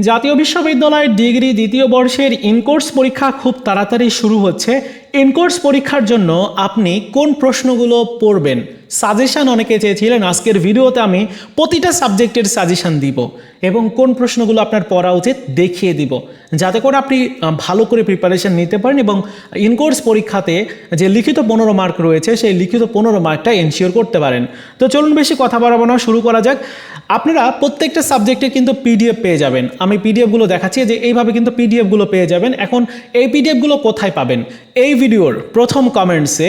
জাতীয় বিশ্ববিদ্যালয়ের ডিগ্রি দ্বিতীয় বর্ষের ইনকোর্স পরীক্ষা খুব তাড়াতাড়ি শুরু হচ্ছে। ইনকোর্স পরীক্ষার জন্য আপনি কোন প্রশ্নগুলো পড়বেন? সাজেশান অনেকে চেয়েছিলেন, আজকের ভিডিওতে আমি প্রতিটা সাবজেক্টের সাজেশান দিব এবং কোন প্রশ্নগুলো আপনার পড়া উচিত দেখিয়ে দিব। যাতে করে আপনি ভালো করে প্রিপারেশন নিতে পারেন এবং ইনকোর্স পরীক্ষাতে যে লিখিত পনেরো মার্ক রয়েছে, সেই লিখিত পনেরো মার্কটা এনশিওর করতে পারেন। তো চলুন বেশি কথা বাড়াবো না, শুরু করা যাক। আপনারা প্রত্যেকটা সাবজেক্টে কিন্তু পিডিএফ পেয়ে যাবেন। আমি পিডিএফগুলো দেখাচ্ছি, যে এইভাবে কিন্তু পিডিএফগুলো পেয়ে যাবেন। এখন এই পিডিএফগুলো কোথায় পাবেন? এই ভিডিওর প্রথম কমেন্টসে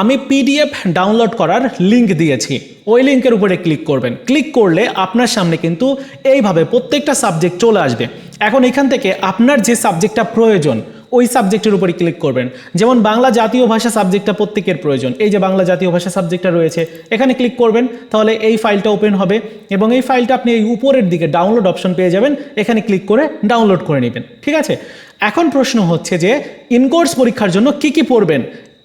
আমি পিডিএফ ডাউনলোড করার লিংক দিয়েছি। ওই লিঙ্কের উপরে ক্লিক করবেন। ক্লিক করলে আপনার সামনে কিন্তু এইভাবে প্রত্যেকটা সাবজেক্ট চলে আসবে। এখন এখান থেকে আপনার যে সাবজেক্টটা প্রয়োজন, ওই সাবজেক্টের উপরে ক্লিক করবেন। যেমন বাংলা জাতীয় ভাষা সাবজেক্টটা প্রত্যেকের প্রয়োজন। এই যে বাংলা জাতীয় ভাষা সাবজেক্টটা রয়েছে, এখানে ক্লিক করবেন, তাহলে এই ফাইলটা ওপেন হবে এবং এই ফাইলটা আপনি এই উপরের দিকে ডাউনলোড অপশন পেয়ে যাবেন। এখানে ক্লিক করে ডাউনলোড করে নেবেন। ঠিক আছে? এখন প্রশ্ন হচ্ছে যে ইনকোর্স পরীক্ষার জন্য কি কি পড়বেন?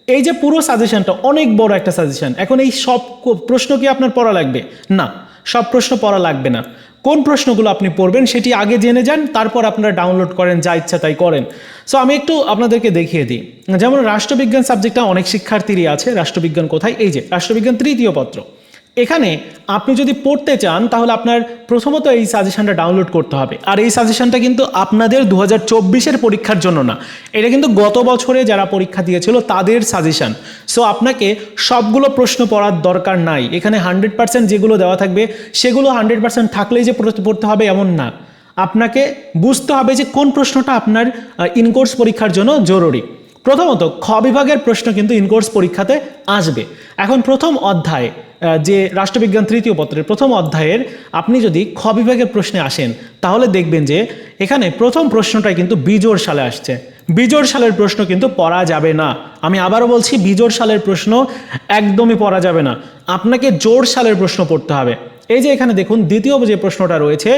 এই যে পুরো সাজেশনটা অনেক বড় একটা সাজেশন এখন এই সব প্রশ্ন কি আপনার পড়া লাগবে? না, সব প্রশ্ন পড়া লাগবে না। কোন প্রশ্নগুলো আপনি পড়বেন সেটি আগে জেনে যান, তারপর আপনারা ডাউনলোড করেন, যা ইচ্ছা তাই করেন। সো আমি একটু আপনাদেরকে দেখিয়ে দিই। যেমন রাষ্ট্রবিজ্ঞান সাবজেক্টটা অনেক শিক্ষার্থীরই আছে। রাষ্ট্রবিজ্ঞান কোথায়? এই যে, রাষ্ট্রবিজ্ঞান তৃতীয় পত্র। এখানে আপনি যদি পড়তে চান, তাহলে আপনার প্রথমত এই সাজেশনটা ডাউনলোড করতে হবে। আর এই সাজেশনটা কিন্তু আপনাদের দু হাজার পরীক্ষার জন্য না। এটা কিন্তু গত বছরে যারা পরীক্ষা দিয়েছিল, তাদের সাজেশন। সো আপনাকে সবগুলো প্রশ্ন পড়ার দরকার নাই। এখানে হান্ড্রেড পার্সেন্ট যেগুলো দেওয়া থাকবে, সেগুলো হান্ড্রেড পার্সেন্ট থাকলেই যে পড়তে- হবে এমন না। আপনাকে বুঝতে হবে যে কোন প্রশ্নটা আপনার ইনকোর্স পরীক্ষার জন্য জরুরি। প্রথমত, খ বিভাগের প্রশ্ন কিন্তু ইনকোর্স পরীক্ষাতে আসবে। এখন প্রথম অধ্যায় যে রাষ্ট্রবিজ্ঞান তৃতীয় পত্রের প্রথম অধ্যায়ের আপনি যদি খ বিভাগের প্রশ্নে আসেন, তাহলে দেখবেন যে এখানে প্রথম প্রশ্নটাই কিন্তু বিজোড় সালে আসছে। বিজোড় সালের প্রশ্ন কিন্তু পড়া যাবে না। আমি আবারও বলছি, বিজোড় সালের প্রশ্ন একদমই পড়া যাবে না। আপনাকে জোর সালের প্রশ্ন পড়তে হবে। এই যে এখানে দেখুন, দ্বিতীয় যে প্রশ্নটা রয়েছে,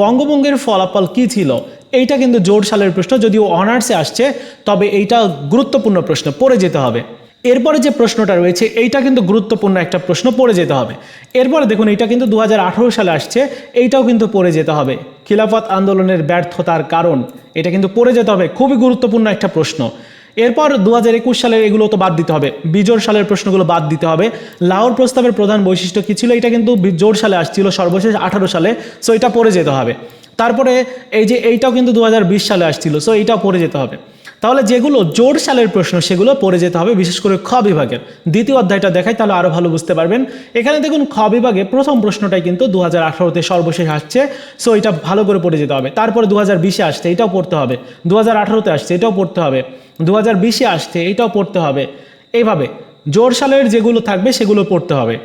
বঙ্গভঙ্গের ফলাফল কি ছিল? এইটা কিন্তু জোর সালের প্রশ্ন, যদিও অনার্সে আসছে, তবে এইটা গুরুত্বপূর্ণ প্রশ্ন, পড়ে যেতে হবে। এরপরে যে প্রশ্নটা রয়েছে, এইটা কিন্তু গুরুত্বপূর্ণ একটা প্রশ্ন, পড়ে যেতে হবে। এরপরে দেখুন এটা কিন্তু দু হাজার আঠেরো সালে আসছে, এইটাও কিন্তু পড়ে যেতে হবে। খিলাফত আন্দোলনের ব্যর্থতার কারণ, এটা কিন্তু পড়ে যেতে হবে। খুবই গুরুত্বপূর্ণ একটা প্রশ্ন। এরপর দু হাজার একুশ সালের এগুলো তো বাদ দিতে হবে। বিজোর সালের প্রশ্নগুলো বাদ দিতে হবে। লাহোর প্রস্তাবের প্রধান বৈশিষ্ট্য কী ছিল? এটা কিন্তু জোর সালে আসছিল, সর্বশেষ আঠারো সালে। সো এটা পড়ে যেতে হবে। তারপরে এই যে এইটাও কিন্তু দু হাজার বিশ সালে আসছিল সো এইটাও পড়ে যেতে হবে। তাহলে যেগুলো জোর সালের প্রশ্ন, সেগুলো পড়ে যেতে হবে, বিশেষ করে খ বিভাগের। দ্বিতীয় অধ্যায়টা দেখাই, তাহলে আরও ভালো বুঝতে পারবেন। এখানে দেখুন, খ বিভাগে প্রথম প্রশ্নটাই কিন্তু দু হাজার আঠারোতে সর্বশেষ আসছে সো এটা ভালো করে পড়ে যেতে হবে। তারপরে দু হাজার বিশে আসছে, এটাও পড়তে হবে। দু হাজার আঠারোতে আসছে, এটাও পড়তে হবে। দু হাজার বিশে আসছে, এটাও পড়তে হবে। এইভাবে জোর সালের যেগুলো থাকবে, সেগুলো পড়তে হবে।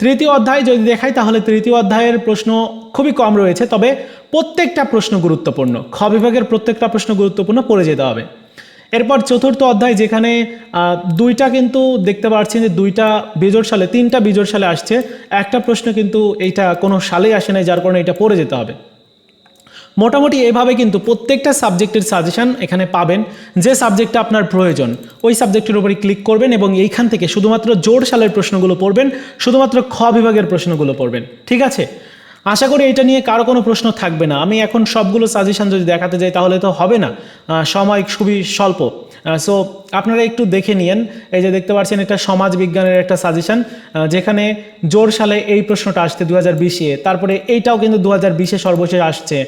তৃতীয় অধ্যায় যদি দেখাই, তাহলে তৃতীয় অধ্যায়ের প্রশ্ন খুবই কম রয়েছে, তবে প্রত্যেকটা প্রশ্ন গুরুত্বপূর্ণ। খ বিভাগের প্রত্যেকটা প্রশ্ন গুরুত্বপূর্ণ, পড়ে যেতে হবে। এরপর চতুর্থ অধ্যায় যেখানে দুইটা কিন্তু দেখতে পাচ্ছেন যে দুইটা বিজোড় সালে, তিনটা বিজোড় সালে আসছে। একটা প্রশ্ন কিন্তু এইটা কোনো সালেই আসে নাই, যার কারণে এটা পড়ে যেতে হবে। মোটামুটি এভাবে কিন্তু প্রত্যেকটা সাবজেক্টের সাজেশন এখানে পাবেন। যে সাবজেক্টটা আপনার প্রয়োজন, ওই সাবজেক্টের উপরে ক্লিক করবেন এবং এইখান থেকে শুধুমাত্র জোর সালের প্রশ্নগুলো পড়বেন, শুধুমাত্র খ বিভাগের প্রশ্নগুলো পড়বেন। ঠিক আছে? আশা করি এটা নিয়ে কারও কোনো প্রশ্ন থাকবে না। আমি এখন সবগুলো সাজেশন যদি দেখাতে যাই তাহলে তো হবে না। সময় খুবই স্বল্প। সো আপনারা একটু দেখে নিয়েন। এই যে দেখতে পাচ্ছেন, এটা সমাজ বিজ্ঞানের একটা সাজেশন যেখানে জোর সালে এই প্রশ্নটা আসছে দু হাজার বিশে। তারপরে এইটাও কিন্তু দু হাজার বিশে সর্বশেষ আসছে।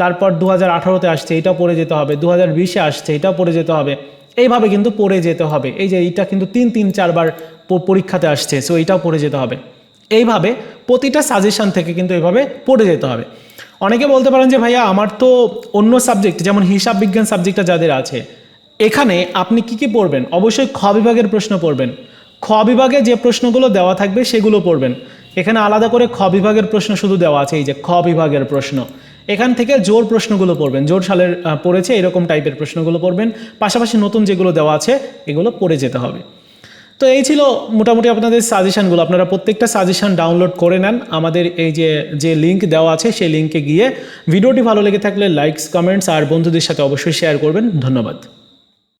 তারপর দু হাজার আঠারোতে আসছে, এটাও পড়ে যেতে হবে। দু হাজার বিশে আসছে, এটাও পড়ে যেতে হবে। এইভাবে কিন্তু পড়ে যেতে হবে। এই যে এইটা কিন্তু তিন তিন, চারবার পরীক্ষাতে আসছে সো এটাও পড়ে যেতে হবে। এইভাবে প্রতিটা সাজেশন থেকে কিন্তু এভাবে পড়ে যেতে হবে। অনেকে বলতে পারেন যে, ভাইয়া, আমার তো অন্য সাবজেক্ট যেমন হিসাব বিজ্ঞান সাবজেক্টটা যাদের আছে, এখানে আপনি কি কি পড়বেন? অবশ্যই খ বিভাগের প্রশ্ন পড়বেন। খ বিভাগে যে প্রশ্নগুলো দেওয়া থাকবে, সেগুলো পড়বেন। এখানে আলাদা করে খ বিভাগের প্রশ্ন শুধু দেওয়া আছে, এই যে খ বিভাগের প্রশ্ন। এখান থেকে জোর প্রশ্নগুলো পড়বেন, জোর সালের পড়েছে এরকম টাইপের প্রশ্নগুলো পড়বেন। পাশাপাশি নতুন যেগুলো দেওয়া আছে, এগুলো পড়ে যেতে হবে। তো এই ছিল মোটামুটি আপনাদের সাজেশানগুলো আপনারা প্রত্যেকটা সাজেশান ডাউনলোড করে নেন। আমাদের এই যে যে লিঙ্ক দেওয়া আছে, সেই লিঙ্কে গিয়ে ভিডিওটি ভালো লেগে থাকলে লাইকস কমেন্টস আর বন্ধুদের সাথে অবশ্যই শেয়ার করবেন। ধন্যবাদ।